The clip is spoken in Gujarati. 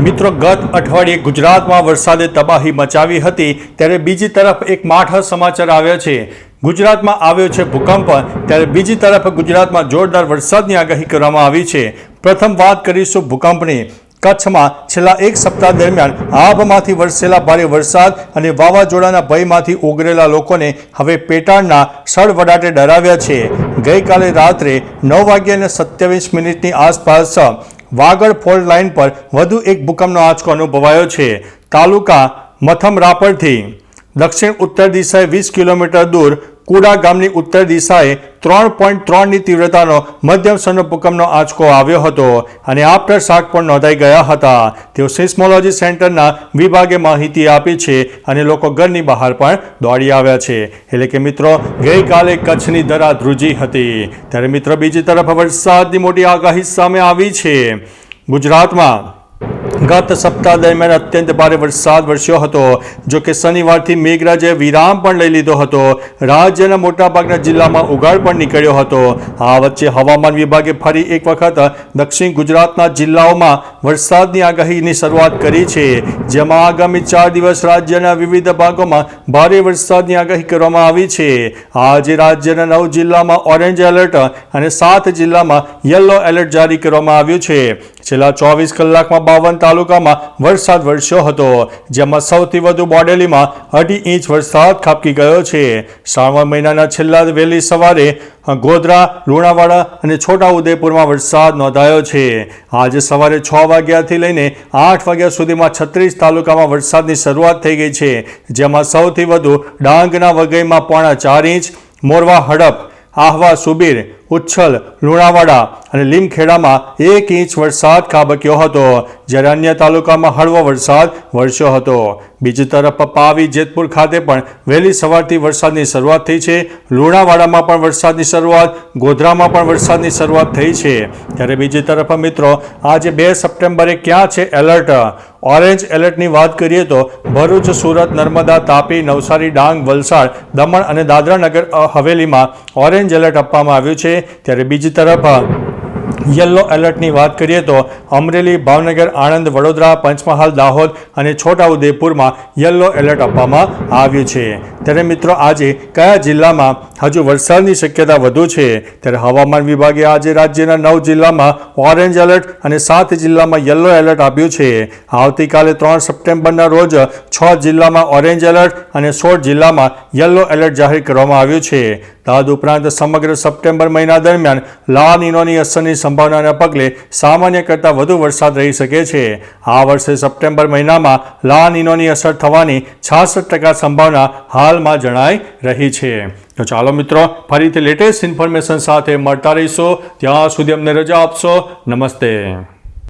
મિત્રો, ગત અઠવાડિયે ગુજરાતમાં વરસાદે તબાહી મચાવી હતી, ત્યારે બીજી તરફ એક માઠા સમાચાર આવ્યા છે. ગુજરાતમાં આવ્યો છે ભૂકંપ, ત્યારે બીજી તરફ ગુજરાતમાં જોરદાર વરસાદની આગાહી કરવામાં આવી છે. પ્રથમ વાત કરીશું ભૂકંપની. કચ્છમાં છેલ્લા એક સપ્તાહ દરમિયાન આભમાંથી વરસેલા ભારે વરસાદ અને વાવાઝોડાના ભયમાંથી ઓગરેલા લોકોને હવે પેટાળના સળવડાટે ડરાવ્યા છે. ગઈકાલે રાત્રે નવ વાગ્યા અને સત્યાવીસ મિનિટની આસપાસ વાગડ ફોલ્ટ લાઇન પર વધુ એક ભૂકંપનો આંચકો અનુભવાયો છે. તાલુકા મથમ રાપરથી દક્ષિણ ઉત્તર દિશાએ વીસ કિલોમીટર દૂર કુડા ગામની ઉત્તર દિશાએ ત્રણ પોઈન્ટ ત્રણની તીવ્રતાનો મધ્યમ સ્તરનો ભૂકંપનો આંચકો આવ્યો હતો અને આફ્ટર શાક પણ નોંધાઈ ગયા હતા. તેઓ સિસ્મોલોજી સેન્ટરના વિભાગે માહિતી આપી છે અને લોકો ઘરની બહાર પણ દોડી આવ્યા છે. એટલે કે મિત્રો, ગઈકાલે કચ્છની ધરા ધ્રુજી હતી. ત્યારે મિત્રો, બીજી તરફ વરસાદની મોટી આગાહી સામે આવી છે. ગુજરાતમાં ગત સપ્તાહ દરમિયાન અત્યંત ભારે વરસાદ વરસ્યો હતો, જો કે શનિવારથી મેઘરાજે વિરામ પણ લઈ લીધો હતો. રાજ્યના મોટાભાગના જિલ્લામાં ઉગાડ પણ નીકળ્યો હતો. આ વચ્ચે હવામાન વિભાગે ફરી એક વખત દક્ષિણ ગુજરાતના જિલ્લાઓમાં વરસાદની આગાહીની શરૂઆત કરી છે, જેમાં આગામી ચાર દિવસ રાજ્યના વિવિધ ભાગોમાં ભારે વરસાદની આગાહી કરવામાં આવી છે. આજે રાજ્યના નવ જિલ્લામાં ઓરેન્જ એલર્ટ અને સાત જિલ્લામાં યલો એલર્ટ જારી કરવામાં આવ્યું છે. છેલ્લા ચોવીસ કલાકમાં બાવન તાલુકામાં વરસાદ વરસ્યો હતો, જેમાં સૌથી વધુ બોડેલીમાં અઢી ઇંચ વરસાદ ખાબકી ગયો છે. શ્રાવણ મહિનાના છેલ્લા વહેલી સવારે ગોધરા, લુણાવાડા અને છોટા ઉદેપુરમાં વરસાદ નોંધાયો છે. આજે સવારે છ વાગ્યાથી લઈને આઠ વાગ્યા સુધીમાં છત્રીસ તાલુકામાં વરસાદની શરૂઆત થઈ ગઈ છે, જેમાં સૌથી વધુ ડાંગના વગઈમાં પોણા ચાર ઇંચ, મોરવા, હડપ, આહવા, સુબીર ઉચ્છલ, લુણાવાડા અને લીમખેડામાં એક ઇંચ વરસાદ ખાબક્યો હતો. જ્યારે અન્ય તાલુકામાં હળવો વરસાદ વરસ્યો હતો. બીજી તરફ પાવી, જેતપુર ખાતે પણ વહેલી સવારથી વરસાદની શરૂઆત થઈ છે. લુણાવાડામાં પણ વરસાદની શરૂઆત, ગોધરામાં પણ વરસાદની શરૂઆત થઈ છે. ત્યારે બીજી તરફ મિત્રો, આજે બે સપ્ટેમ્બરે ક્યાં છે એલર્ટ? ઓરેન્જ એલર્ટની વાત કરીએ તો, ભરૂચ, સુરત, નર્મદા, તાપી, નવસારી, ડાંગ, વલસાડ, દમણ અને દાદરા નગર હવેલીમાં ઓરેન્જ એલર્ટ આપવામાં આવ્યું છે. ત્યારે બીજી તરફ, યલો એલર્ટની વાત કરીએ તો અમરેલી, ભાવનગર, આણંદ, વડોદરા, પંચમહાલ, દાહોદ અને છોટાઉદેપુરમાં યલો એલર્ટ આપવામાં આવ્યું છે. ત્યારે મિત્રો, આજે કયા જિલ્લામાં હજુ વરસાદની શક્યતા વધુ છે? ત્યારે હવામાન વિભાગે આજે રાજ્યના નવ જિલ્લામાં ઓરેન્જ એલર્ટ અને સાત જિલ્લામાં યલો એલર્ટ આપ્યું છે. આવતીકાલે ત્રણ સપ્ટેમ્બરના રોજ છ જિલ્લામાં ઓરેન્જ એલર્ટ અને સોળ જિલ્લામાં યલો એલર્ટ જાહેર કરવામાં આવ્યું છે. તદ ઉપરાંત સમગ્ર સપ્ટેમ્બર મહિના દરમિયાન લા નિનોની અસરની સંભાવનાના પગલે સામાન્ય કરતાં વધુ વરસાદ રહી શકે છે. આ વર્ષે સપ્ટેમ્બર મહિનામાં લા નિનોની અસર થવાની છાસઠ ટકા સંભાવના હાલમાં જણાઈ રહી છે. તો ચાલો મિત્રો, ફરીથી લેટેસ્ટ ઇન્ફોર્મેશન સાથે મળતા રહીશો. ત્યાં સુધી અમને રજા આપશો. નમસ્તે.